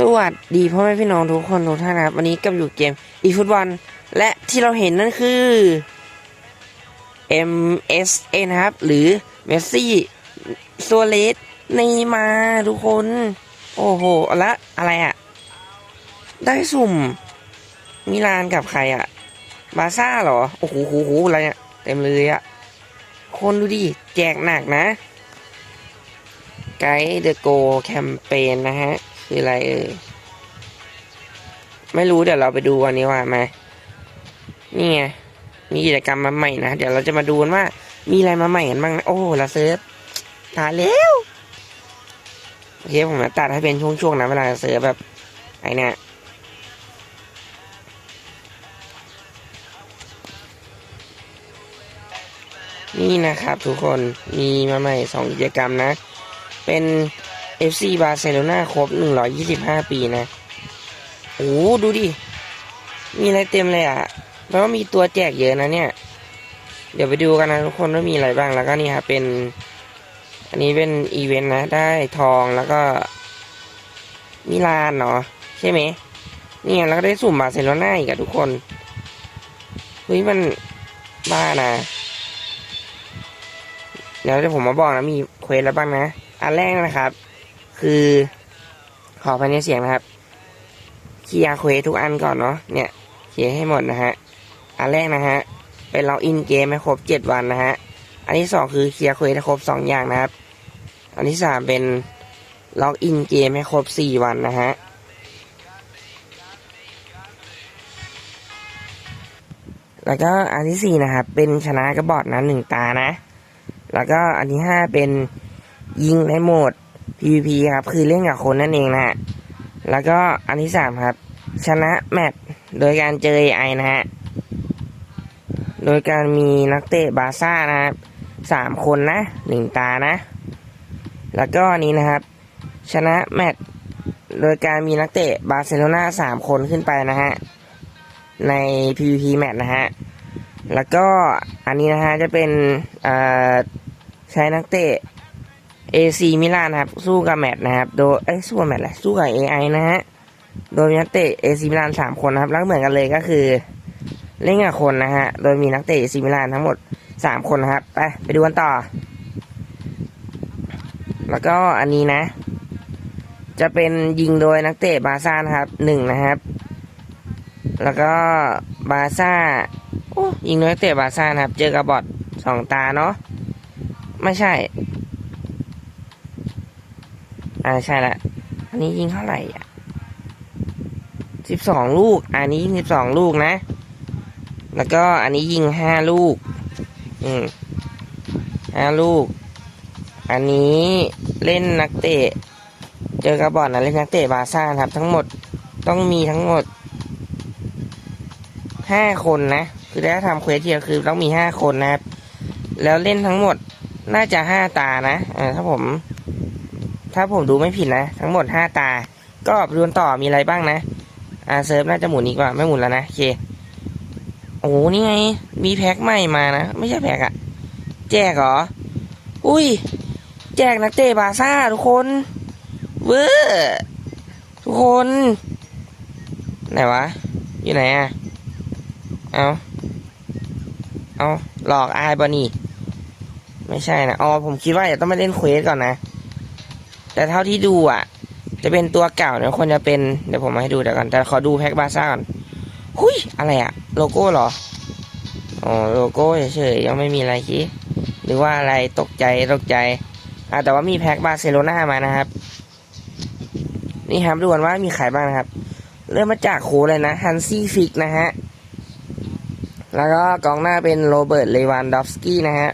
สวัสดีพ่อแม่พี่น้องทุกคนทุกท่านนะครับ วันนี้กับอยู่เกมอีฟุตบอลและที่เราเห็นนั่นคือ MSN นะครับ หรือเมสซี่โซเลสในมาทุกคน โอ้โหและอะไรอะ่ะ ได้สุ่ม มิลานกับใครอะ่ะ บาซ่าเหรอ โอ้โหโหโหอะไรเนี่ยเต็มเลยอะ่ะ คนดูดิ แจกหนักนะ ไกด์เดอะโกแคมเปญนะฮะ คืออะไรเอ่ยไม่รู้เดี๋ยวเราไปดูวันนี้ว่าไหมนี่ไงมีกิจกรรมมาใหม่นะ เดี๋ยวเราจะมาดูกันว่า มีอะไรมาใหม่กันบ้างนะโอ้เราเซิร์ฟตายแล้วโอเคผมจะตัดให้เป็นช่วงๆนะเวลาเซิร์ฟแบบไอ้เนี่ยนี่นะครับทุกคนมีมาใหม่สองกิจกรรมนะ เป็น FC บาร์เซโลนาครบ 125 ปีนะ โอ้ดูดิ มีอะไรเต็มเลยอะแล้วมีตัวแจกเยอะนะเนี่ย เดี๋ยวไปดูกันนะทุกคนว่ามีอะไรบ้างแล้วก็นี่ครับเป็น อันนี้เป็นอีเวนต์นะ ได้ทองแล้วก็ มิลานเนาะใช่ไหมเนี่ไงแล้วก็ได้สุ่มบาร์เซโลนาอีกอะทุกคนเฮ้ยมันบ้านะเดี๋ยวเดี๋ยวผมมาบอกนะมีเควสแล้วบ้างนะ อันแรกนะครับ คือขอภายในเสียงนะครับเคลียร์เควสทุกอันก่อนเนาะเนี่ยเคลียร์ให้หมดนะฮะอันแรกนะฮะเป็นล็อกอินเกมให้ครบเจ็ดวันนะฮะอันที่สองคือเคลียร์เควสให้ครบสองอย่างนะครับ อันที่สามเป็นล็อกอินเกมให้ครบสี่วันนะฮะแล้วก็อันที่สี่นะครับเป็นชนะกระบอกนะหนึ่งตานะ แล้วก็อันที่ห้าเป็นยิงในโหมด PVP ครับ คือเล่นกับคนนั่นเองนะฮะ แล้วก็อันที่สามครับ ชนะแมตช์โดยการเจอ AI นะฮะ โดยการมีนักเตะบาร์ซ่านะครับสามคนนะหนึ่งตานะ แล้วก็อันนี้นะครับ ชนะแมตช์โดยการมีนักเตะบาร์เซโลนาสามคนขึ้นไปนะฮะ ใน PVP แมตช์นะฮะ แล้วก็อันนี้นะฮะจะเป็นใช้นักเตะ AC มิลานนะครับ สู้กับแมตนะครับ โดยเอ้ยสู้กับแมตแหละสู้กับ AI นะฮะโดยมีนักเตะ AC มิลานสามคนนะครับ แล้วเหมือนกันเลยก็คือเล่นกับคนนะฮะโดยมีนักเตะ AC มิลานทั้งหมดสามคนนะครับไปไปดูกันต่อ แล้วก็อันนี้นะ จะเป็นยิงโดยนักเตะบาซ่านะครับหนึ่งนะครับ แล้วก็บาซ่าโอ้ยิงโดยนักเตะบาซ่านะครับ เจอกับบอทสองตาเนาะไม่ใช่ อ่าใช่ละอันนี้ยิงเท่าไหร่อะสิบสองลูก อันนี้ยิงสิบสองลูกนะ แล้วก็อันนี้ยิงห้าลูก อืมห้าลูก อันนี้เล่นนักเตะ เจอกระบอกนะเล่นนักเตะบาซ่าครับ ทั้งหมดต้องมีทั้งหมดห้าคนนะ คือถ้าทำเควสเทียคือต้องมีห้าคนนะครับ แล้วเล่นทั้งหมดน่าจะห้าตานะอ่าถ้าผม ถ้าผมดูไม่ผิดนะ ทั้งหมดห้าตา ก็ไปดูกันต่อมีอะไรบ้างนะ อ่าเซิร์ฟน่าจะหมุนอีกว่าไม่หมุนแล้วนะโอเค โอ้โหนี่ไง มีแพ็คใหม่มานะ ไม่ใช่แพ็คอะแจกเหรอ อุ้ย แจกนักเตะบาซ่าทุกคน เวอร์ทุกคน ไหนวะ อยู่ไหนอะเอาเอาหลอกอายบอนี่ ไม่ใช่นะ อ๋อ ผมคิดว่าจะต้องมาเล่นเควสก่อนนะ แต่เท่าที่ดูอะ จะเป็นตัวเก่าเนี่ยคนจะเป็นเดี๋ยวผมมาให้ดูเดี๋ยวก่อนแต่ขอดูแพ็คบาซ่าก่อนหุยอะไรอะโลโก้เหรออ๋อโลโก้เฉยๆยังไม่มีอะไรคิดหรือว่าอะไรตกใจตกใจอะแต่ว่ามีแพ็คบาร์เซโลนามานะครับ นี่ครับดูกันว่ามีใครบ้างนะครับ เริ่มมาจากโคเลยนะฮันซี่ฟิกนะฮะ แล้วก็กองหน้าเป็นโรเบิร์ตเลวันดอฟสกี้นะฮะ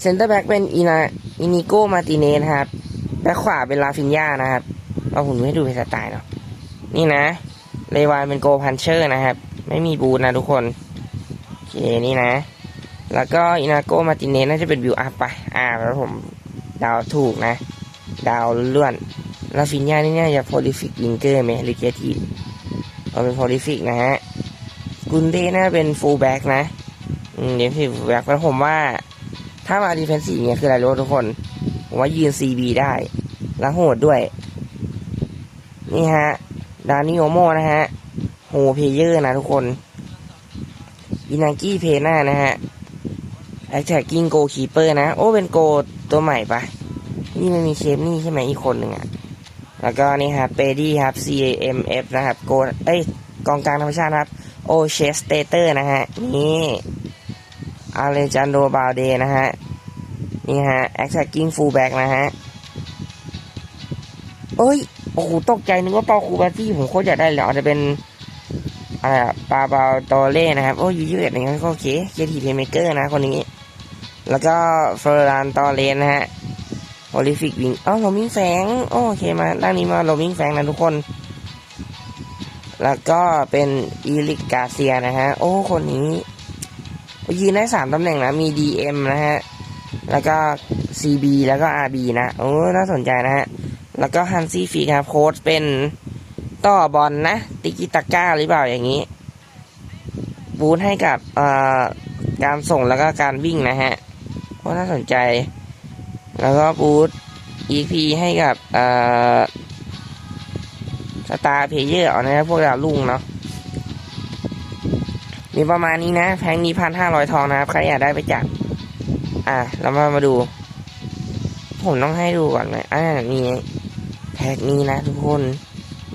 เซนเตอร์แบ็กเป็นอินาอินิโกมาติเนสครับแบ็คขวาเป็นลาฟินยานะครับเอาผมให้ดูเป็นสไตล์เนาะนี่นะเลวานเป็นโกพันเชอร์นะครับ ไม่มีบูนะทุกคนโอเคนี่นะ แล้วก็อินาโกมาติเนสน่าจะเป็นบิวอัพไปอ่าแล้วผมดาวถูกนะ ดาวล้วนลาฟินยานี่น่าจะโพลิฟิกวิงเกอร์ไหมหรือเกียทีเอาเป็นโพลิฟิกนะฮะกุนเต้น่าเป็นฟูลแบ็กนะ อืมเดี๋ยวฟูลแบ็กแล้วผมว่า ถ้ามาดีเฟนซีเนี่ยคืออะไรรู้ทุกคน ผมว่ายืน CB ได้ แล้วโหดด้วย นี่ฮะ ดานิโอโมนะฮะ โฮเพเยอร์นะทุกคน อินากี้เพน่านะฮะแอคแท็กกิ้งโกคีเปอร์นะ โอ้ เป็นโกตัวใหม่ปะนี่มันมีเคปนี่ใช่ไหมอีกคนหนึ่งอะแล้วก็นี่ครับเปดี้ครับ C A M F นะครับโกเอ้ยกองกลางธรรมชาติครับโอเชสเตเตอร์นะฮะ นี่ อาเลจันโดบาเดนะฮะ นี่ฮะ attacking fullback นะฮะ เอ้ย โอ้โห ตกใจนึกว่าเปาคูบาซี่ผมโคตรอยากได้เลยอาจจะเป็นอะไรอะปาบาโตเล่นะครับ โอ้ยยูยี่สิบเอ็ดอย่างนี้ก็โอเคเคทีเพย์เมเกอร์นะคนนี้ แล้วก็เฟอร์รานตอเลนนะฮะโอลิฟิกวิงอ๋อโรมิงแฟงโอเคมาด้านนี้มาโรมิงแฟงนะทุกคน แล้วก็เป็นอีลิกกาเซียนะฮะ โอ้ คนนี้ ยืนได้สามตำแหน่งนะ มี DM นะฮะ แล้วก็ CB แล้วก็ RB นะ โอ้ น่าสนใจนะฮะ แล้วก็ฮันซี่ฟีครับ โค้ชเป็นต่อบอลนะ ติกิตาก้าหรือเปล่าอย่างนี้ บูทให้กับการส่งแล้วก็การวิ่งนะฮะโอ้น่าสนใจ แล้วก็บูท EP ให้กับสตาร์เพเยอร์เอานะพวกเราลุงเนาะ มีประมาณนี้นะ แพงนี้พันห้าร้อยทองนะครับ ใครอยากได้ไปจัด อะ เรามามาดู ผมต้องให้ดูก่อนเลยอ่ามีแท็กนี้นะทุกคน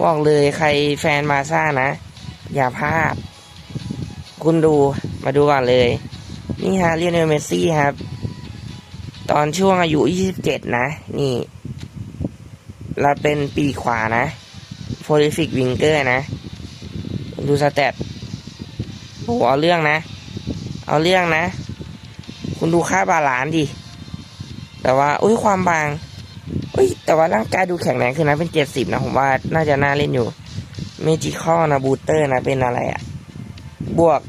บอกเลยใครแฟนมาซ่านะ อย่าพลาด คุณดู มาดูก่อนเลย นี่ฮะเรียนเมสซี่ครับ ตอนช่วงอายุ 27 นะ นี่ เราเป็นปีขวานะโ o ลิฟิกวิงเกอร์นะ ดูสเตต โอ้โหเอาเรื่องนะ เอาเรื่องนะ คุณดูค่าบาลานดิ แต่ว่าอุ้ยความบางอุ้ยแต่ว่าร่างกายดูแข็งแรงขึ้นนะเป็นเจ็ดสิบนะผมว่าน่าจะน่าเล่นอยู่เมจิคอนะบูเตอร์นะเป็นอะไรอะบวก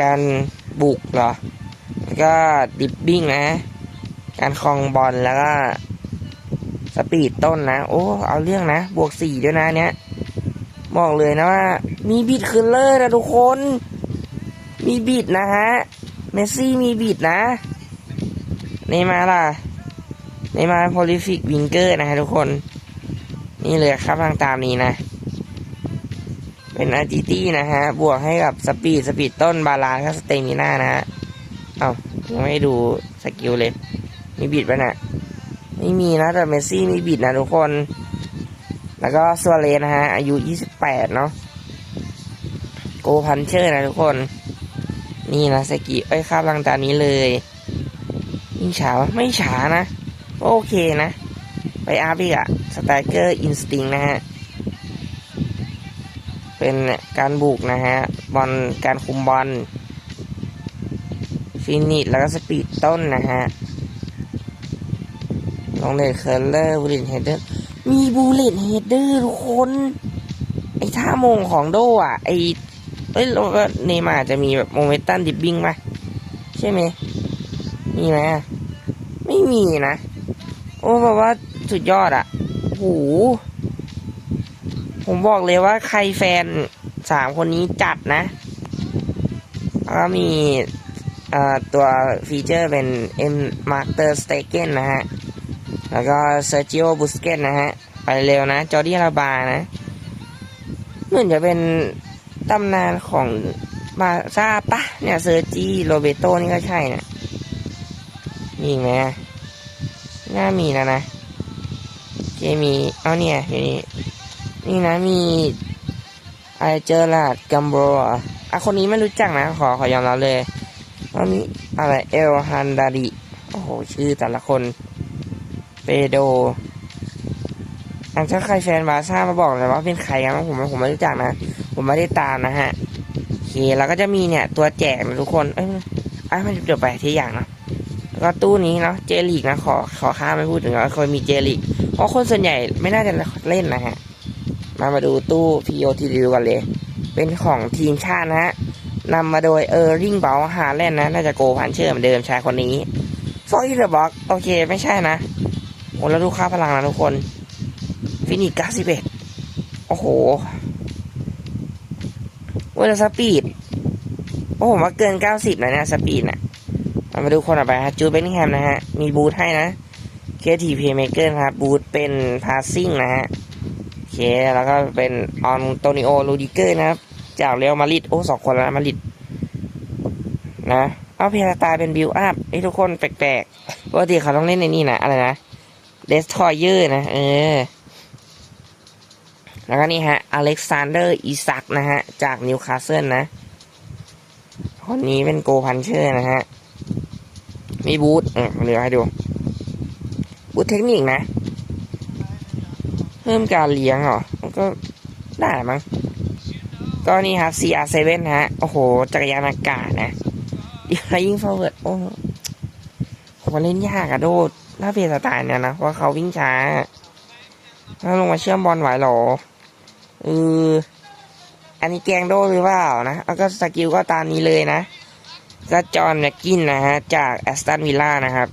การบุกเหรอ แล้วก็ดิบบิ้งนะ การคลองบอลแล้วก็สปีดต้นนะ โอ้ เอาเรื่องนะ บวกสี่ด้วยนะเนี้ยบอกเลยนะว่า มีบิดคืนเลอร์นะทุกคน มีบิดนะฮะ เมสซี่มีบิดนะ เนมาล่ะ เนมาโพลิฟิกวิงเกอร์นะฮะทุกคน นี่เลยครับทางตามนี้นะ เป็นอาร์จิตี้นะฮะ บวกให้กับสปีด สปีดต้นบาลานกับสเตมิน่านะฮะ เอ้ายังไม่ดูสกิลเลย มีบิดปะน่ะไม่มีนะ แต่เมสซี่มีบิดนะทุกคน แล้วก็ซัวเรสนะฮะ อายุ 28 เนาะโกพันเชอร์นะทุกคน นี่นะสกิเอ้ยข้ามลังตานี้เลยยิ่งช้าไม่ช้านะ โอเคนะ ไปอาร์บีอะสไตเกอร์อินสติ้งนะฮะ เป็นการบุกนะฮะ บอลการคุมบอลฟินิชแล้วก็สปีดต้นนะฮะลงเลนเคอร์เลอร์บูเลนเฮดเดอร์ มีบูเลนเฮดเดอร์ทุกคน ไอ้ท่ามงของโดอะ ไอ้ เอ้ยแล้วก็เนมาจะมีแบบโมเมนตัมดิบบิ้งป่ะใช่ไหมมีไหมไม่มีนะ โอ้แบบว่าสุดยอดอะโอ้โหผมบอกเลยว่าใครแฟนสามคนนี้จัดนะแล้วก็มีตัวฟีเจอร์เป็น M Master Stegen นะฮะ แล้วก็เซอร์จิโอบุสเกตนะฮะ ไปเร็วนะ จอร์ดี้ลาบานะเหมือนจะเป็น ตำนานของมาซาปะเนี่ยเซอร์จีโรเบโตนี่ก็ใช่นะมีอีกไหมน่ามีแล้วนะเคมีเอาเนี่ยอยู่นี่นี่นะมีไอเจอร์ลาดกัมโบรอะคนนี้ไม่รู้จักนะ ขอขอยอมรับเลยว่ามีอะไรเอลฮันดาริโอ้โห ชื่อแต่ละคน เปโดอันถ้าใครแฟนบาซ่ามาบอกเลยว่าเป็นใครกันบ้างผมผมไม่รู้จักนะ ผมไม่ได้ตามนะฮะโอเคแล้วก็จะมีเนี่ยตัวแจกนะทุกคน เอ้ยไอ้มันเดี๋ยวไปที่อย่างเนาะแล้วก็ตู้นี้เนาะเจลีกนะขอขอข้ามไม่พูดถึงแล้วเคยมีเจลีกเพราะคนส่วนใหญ่ไม่น่าจะเล่นนะฮะ มามาดูตู้พีโอทีรีกันเลย เป็นของทีมชาตินะฮะนำมาโดยเออร์ริงเบลฮาแลนด์นะ น่าจะโกพันเชื่อเหมือนเดิมชายคนนี้ฟอยเดอร์บ็อกโอเค ไม่ใช่นะ โอ้แล้วดูค่าพลังนะทุกคน ฟินิกเก้าสิบเอ็ดโอ้โห เวลาสปีด โอ้ผมว่าเกินเก้าสิบนะเนี่ยสปีดน่ะเรามาดูคนต่อไปฮะจูเบนนิแฮมนะฮะ มีบูทให้นะเคทีเพย์เมเกอร์ครับบูทเป็นพาสซิ่งนะฮะโอเคแล้วก็เป็นออนโตนิโอลูดิเกอร์นะครับ จากเรอัลมาริดโอ้สองคนแล้วนะมาริดนะเอาเพลตาเป็นบิลอัพไอ้ทุกคนแปลกๆปกติเขาต้องเล่นในนี่นะ อะไรนะเดสทอยเยอร์นะ เออ แล้วก็นี่ฮะ อเล็กซานเดอร์อีซักนะฮะ จากนิวคาสเซิลนะ คนนี้เป็นโกพันเชอร์นะฮะ มีบูธเออเดี๋ยวให้ดู บูธเทคนิคนะ เพิ่มการเลี้ยงเหรอ มันก็ได้มั้ง ก็นี่ครับ CR7 ฮะ โอ้โห จักรยานอากาศนะยิงฟอร์เวิร์ดโอ้ผมเล่นยากอะโดดถ้าเพจสไตล์เนี่ยนะเพราะเขาวิ่งช้าถ้าลงมาเชื่อมบอลไหวหรอ เอออันนี้แกงโดหรือเปล่านะแล้วก็สกิลก็ตามนี้เลยนะก็จอห์นแม็กกินนะฮะ จากแอสตันวิลล่านะครับ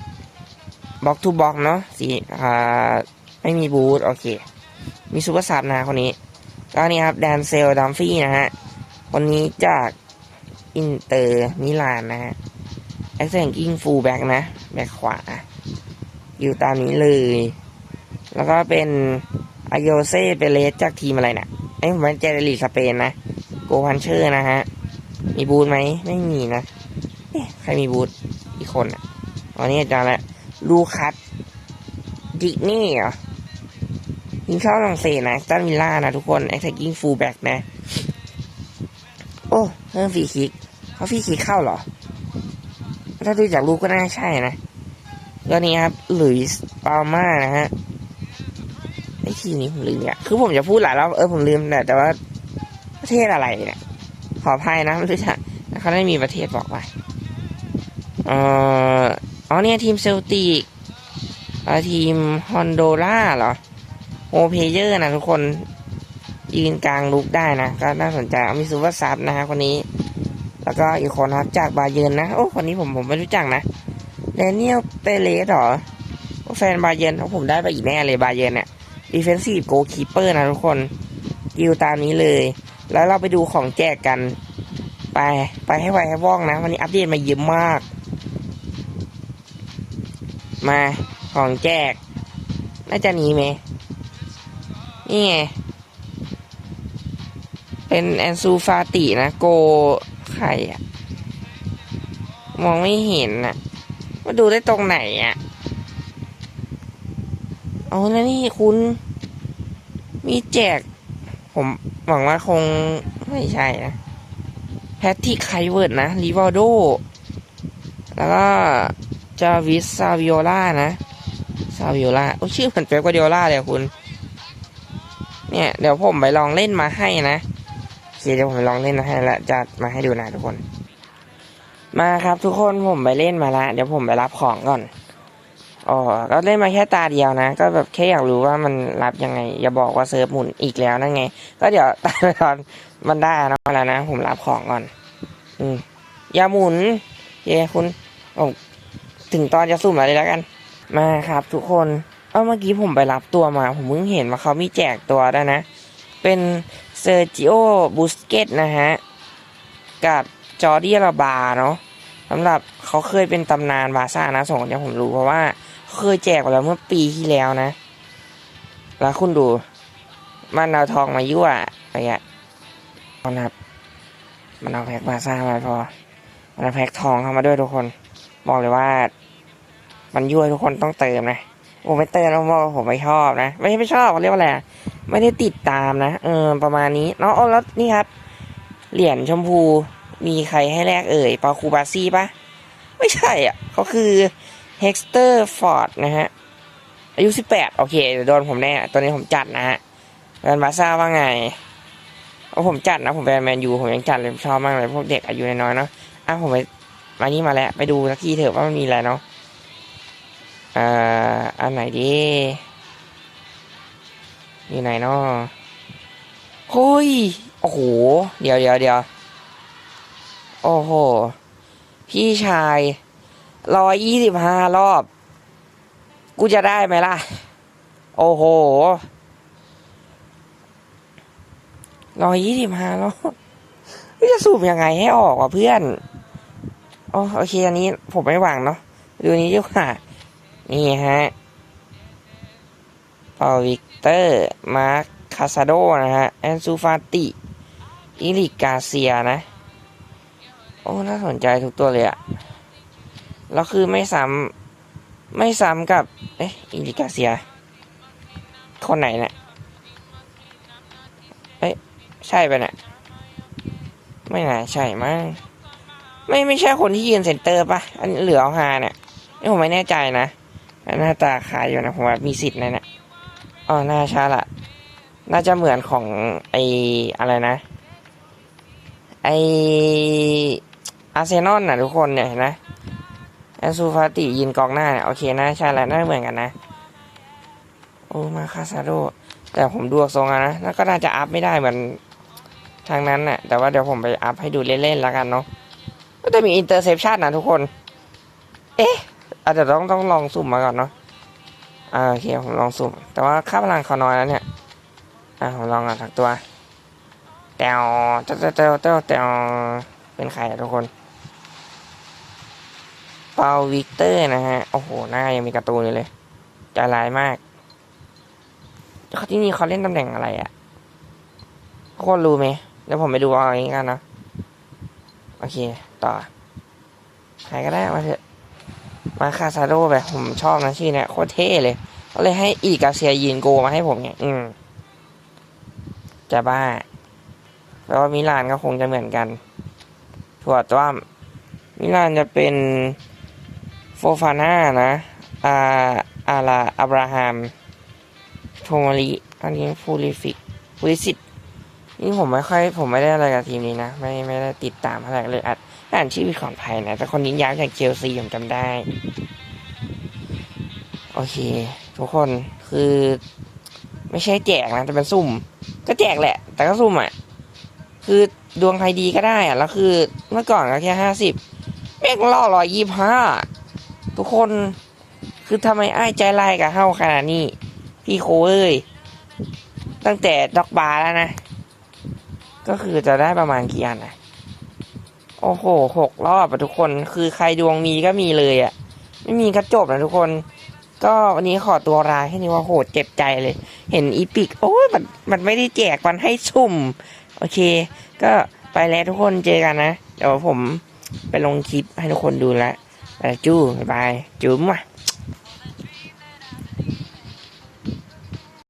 บล็อกทูบล็อกเนาะสีอ่าไม่มีบูทโอเค มีซูเปอร์ซับนะคนนี้ก็นี่ครับแดนเซลดัมฟี่นะฮะคนนี้จากอินเตอร์มิลานนะฮะแอคเซนกิ้งฟูลแบ็กนะ แบ็กขวา อยู่ตามนี้เลย แล้วก็เป็น อโยเซ่เปเลสจากทีมอะไรเนะี่ยไอ้ผมเป็นเจเรลีสเปนนะ โกพันเชอร์นะฮะ มีบูทไหม ไม่มีนะใครมีบูทอีกคนอะตอนนี้อาจารย์ละลูคัสดิกนี่เหรอยิงเข้าฝรั่งเศสนะตันวิลล่านะทุกคนแอคแทกกิ้งฟูลแบ็กนะ โอ้เพิ่มฟรีคิกเขาฟรีคิกเข้าเหรอ ถ้าดูจากรูปก็น่าใช่นะก็นี้ครับหลุยส์ปาลมานะฮะีนี้ผมลืมเนี่ยคือผมจะพูดหลายรอบเออผมลืมแต่แต่ว่าประเทศอะไรเนี่ยขออภัยนะไม่รู้จักเขาได้มีประเทศบอกไปเอ่ออ๋อเนี่ยทีมเซลติกทีมฮอนโดราเหรอโอเพเยอร์นะทุกคนยืนกลางลุกได้นะ ก็น่าสนใจอามีซูเปอร์ซับนะฮะคนนี้ แล้วก็อีกคนครับจากบาเยนนะ โอ้คนนี้ผมผมไม่รู้จักนะแดเนียลเปเรสเหรอแฟนบาเยนเขาผมได้ไปอีกแน่เลยบาเยนเนี่ย ดีเฟนซีฟโกคีเปอร์นะทุกคนกิวตามนี้เลย แล้วเราไปดูของแจกกัน ไป ไปให้ไวให้ว่องนะ วันนี้อัปเดตมาเยอะมาก มาของแจก น่าจะหนี้ไหมนี่ไง เป็นแอนซูฟาตินะ โกใครอะมองไม่เห็นอะมาดูได้ตรงไหนอะ เอาแล้วนี่คุณ มีแจก ผมหวังว่าคงไม่ใช่นะ แพทที่ไคเวิร์ดนะริวาโด แล้วก็จาวิสซาวิโอล่านะซาวิโอล่าโอ้ชื่อเหมือนเป๊ปกวาดิโอล่าเลยคุณ เนี่ยเดี๋ยวผมไปลองเล่นมาให้นะเดี๋ยวผมไปลองเล่นมาให้แล้วจะมาให้ดูนะทุกคน มาครับทุกคนผมไปเล่นมาละเดี๋ยวผมไปรับของก่อน อ๋อก็เล่นมาแค่ตาเดียวนะ ก็แบบแค่อยากรู้ว่ามันรับยังไง อย่าบอกว่าเซิร์ฟหมุนอีกแล้วนั่นไง ก็เดี๋ยวตาตอนมันได้นะแล้วนะ ผมรับของก่อน อืมอย่าหมุน เย้คุณผมถึงตอนจะสุ่มอะไรแล้วกัน มาครับ ทุกคน เอาเมื่อกี้ผมไปรับตัวมา ผมเพิ่งเห็นว่าเขามีแจกตัวด้วนะ เป็นเซอร์จิโอบูสเกตนะฮะ กับจอร์ดี้ราบาเนาะสำหรับเขาเคยเป็นตำนานบาซ่านะสองคนเนี้ผมรู้เพราะว่า เคยแจกไปแล้วเมื่อปีที่แล้วนะ แล้วคุณดู มันเอาทองมายั่วอะไรเงี้ยเอานะครับ มันเอาแพ็กบาซ่ามาพอ มันเอาแพ็กทองเข้ามาด้วยทุกคน บอกเลยว่า มันยั่วทุกคนต้องเติมนะผมไม่เตือนผมบอกว่าผมไม่ชอบนะ ไม่ใช่ไม่ชอบเขาเรียกว่าอะไรไม่ได้ติดตามนะ เออ ประมาณนี้เนาะอ๋อแล้วนี่ครับ เหรียญชมพู มีใครให้แลกเอ่ยปาคูบาซี่ปะไม่ใช่อะเขาคือ เฮกสเตอร์ฟอร์ดนะฮะ อายุสิบแปดโอเคเดี๋ยวโดนผมแน่ตอนนี้ผมจัดนะฮะแฟนบาซ่าว่าไงเอาผมจัดนะ ผมเป็นแมนยูผมยังจัดเลยชอบมากเลยพวกเด็กอายุน้อยๆเนาะอะผมไปมานี่มาแล้ว ไปดูสักทีเถอะว่ามันมีอะไรเนาะอ่าอันไหนดีอยู่ไหนเนาะเฮ้ยโอ้โห เดี๋ยวเดี๋ยวเดี๋ยวโอ้โห พี่ชาย ร้อยยี่สิบห้ารอบ กูจะได้ไหมล่ะ โอ้โหร้อยยี่สิบห้ารอบเฮ้ยจะสูบยังไงให้ออกวะเพื่อนโอโอเคอันนี้ผมไม่หวังเนาะดูนี้ดีกว่า นี่ฮะปอวิกเตอร์ มาร์ค คาซาโด นะฮะ แอนซูฟาติ อิริกกาเซียนะ โอ้ น่าสนใจทุกตัวเลยอะ แล้วคือไม่ซ้ำไม่ซ้ำกับ เอ๊ะอิริกาเซีย คนไหนเนี่ยเอ๊ะใช่ปะเนี่ยไม่น่าใช่มั้งไม่ไม่ใช่คนที่ยืนเซนเตอร์ปะอันเหลือเอาฮาเนี่ยนี่ผมไม่แน่ใจนะหน้าตาคล้ายอยู่นะผมว่ามีสิทธิ์นะเนี่ยอ๋อหน่าช่ละน่าจะเหมือนของไออะไรนะ ไออาร์เซนอลน่ะทุกคนเนี่ยเห็นไหม อนซูฟาติยืนกองหน้าเนี่ยโอเคน่าใช่แล้วน่าเหมือนกันนะ โอ้มาคาซาโด แต่ผมดูทรงนะ แล้วก็น่าจะอัพไม่ได้เหมือนทางนั้นน่ะ แต่ว่าเดี๋ยวผมไปอัพให้ดูเล่นๆแล้วกันเนาะก็จะมีอินเตอร์เซปชันนะทุกคน เอ๊ะ อาจจะต้องต้องลองสุ่มมาก่อนเนาะอ่าโอเคผมลองสุ่ม แต่ว่าค่าพลังเขาน้อยแล้วเนี่ย อ่าผมลองอะทักตัวแตวเต้วเต้วเต้วเต้วเป็นใครอะทุกคน เปาวิกเตอร์นะฮะ โอ้โห หน้ายังมีการ์ตูนอยู่เลยใจร้ายมากเขาที่นี่เขาเล่นตำแหน่งอะไรอะทุกคนรู้ไหมเดี๋ยวผมไปดูเอาเองกันนะ โอเค ต่อใครก็ได้มาเถอะ มาคาซาโดแบบผมชอบนะชื่อเนี่ยโคตรเท่เลยก็เลยให้อีกาเซียยินโกมาให้ผมไงอืม จะบ้า แล้วมิลานก็คงจะเหมือนกันถั่วต้วมมิลานจะเป็น โฟฟาน่านะอาอาลาอับราฮัมโทมาริอันนี้ฟูริฟิกฟูริสิตนี่ผมไม่ค่อยผมไม่ได้อะไรกับทีมนี้นะ ไม่ไม่ได้ติดตามอะไรเลยอัดอ่านชีวิตของไทยนะ แต่คนนี้ย้ายจากเชลซีผมจำได้ โอเค ทุกคนคือ ไม่ใช่แจกนะ แต่เป็นซุ่ม ก็แจกแหละ แต่ก็ซุ่มอะ คือดวงใครดีก็ได้อะแล้วคือเมื่อก่อนก็แค่ห้าสิบแม่งล่อร้อยยี่ห้า ทุกคนคือทำไมอ้ายใจไล่กับเฮาขนาดนี้ พี่โคเอ้ย ตั้งแต่ด็อกบาร์แล้วนะ ก็คือจะได้ประมาณกี่อันนะโอ้โหหกรอบอะทุกคนคือใครดวงมีก็มีเลยอะไม่มีก็จบนะทุกคน ก็วันนี้ขอตัวลาแค่นี้ว่าโหดเจ็บใจเลย เห็นอีพิกโอ้ยมันมันไม่ได้แจกมันให้สุ่ม โอเค ก็ไปแล้วทุกคนเจอกันนะ เดี๋ยวผมไปลงคลิปให้ทุกคนดูแล้ว ไปจู้บ๊ายบายจุ๋มอะ